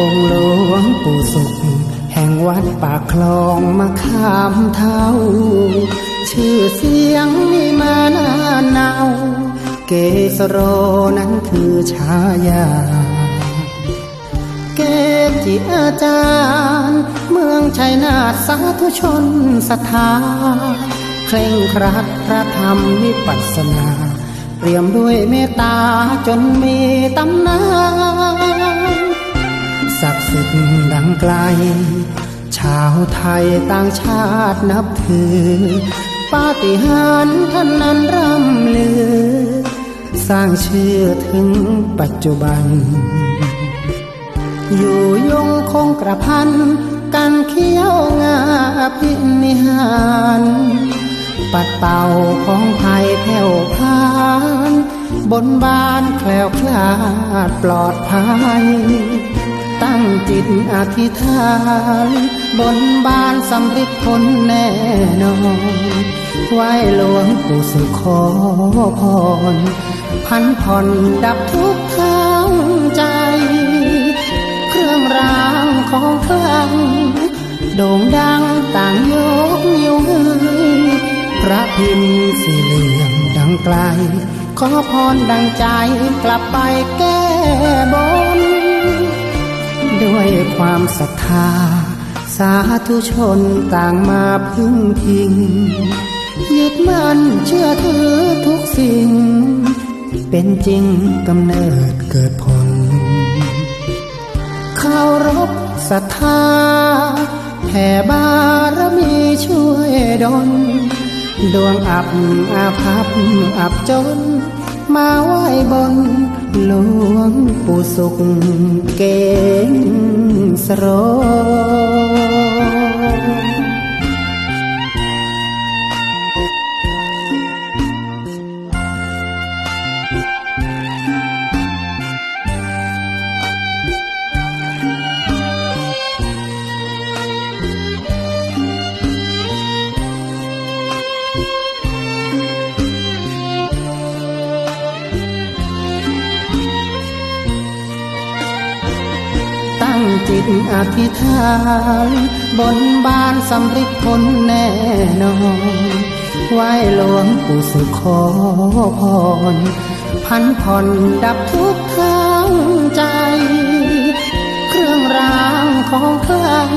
องค์หลวงปู่สุข แห่งวัดปากคลองมะขามเท้า ชื่อเสียงมีมานานเนาเกสโรนั้นคือฉายา เกจิอาจารย์ เมืองชัยนาทสาธุชนศรัทธาเคร่งครัดพระธรรมวิปัสสนาเปี่ยมด้วยเมตตาจนมีตำนาน ศักดิ์สิทธิ์ดังไกล ชาวไทยต่างชาตินับถือ ปาฏิหาริย์ท่านนั้นร่ำลือ สร้างชื่อถึงปัจจุบัน อยู่ยงคงกระพัน กันเขี้ยวงาพินิหารปัดเป่าของภัยแผ่วพาน บนบานแคล้วคลาดปลอดภัย ตั้งจิตอธิษฐาน บนบานสำริดผลแน่นอนไหวหลวงปู่สุขอพร พันผ่อนดับทุกทางใจ เครื่องรางของคลังโด่งดังต่างยกนิ้วให้พระพิมพ์สี่เหลี่ยมดังไกล ขอพรดังใจกลับไปแก้บน ความศรัทธา สาธุชนต่างมาพึ่งพิงยึดมั่นเชื่อถือทุกสิ่ง เป็นจริงกำเนิดเกิดผลเคารพศรัทธาแผ่บารมีช่วยดลดวงอับอาภัพอับจน มาไหว้บน លួងពូសុកកេងស្រោ ตั้งจิตอธิษฐาน บนบานสำริดผลแน่นอนไหว้หลวงปู่สุขขอพร พันผ่อนดับทุกข์ทางใจ เครื่องรางของคลัง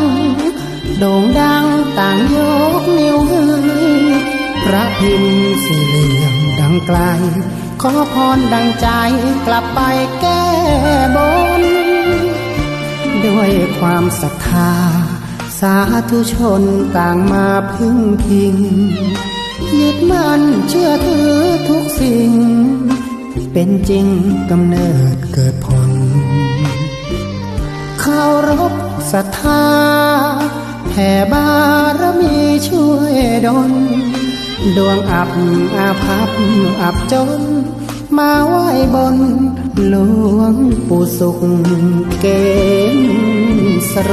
โด่งดังต่างยกนิ้วให้พระพิมพ์สี่เหลี่ยมดังไกล ขอพรดังใจกลับไปแก้บน ด้วยความศรัทธา สาธุชนต่างมาพึ่งพิง ยึดมั่นเชื่อถือทุกสิ่ง เป็นจริงกำเนิดเกิดผลเคารพศรัทธาแผ่บารมีช่วยดลดวงอับอาภัพอับจน มาไหว้บน หลวงปู่สุขเกณสโร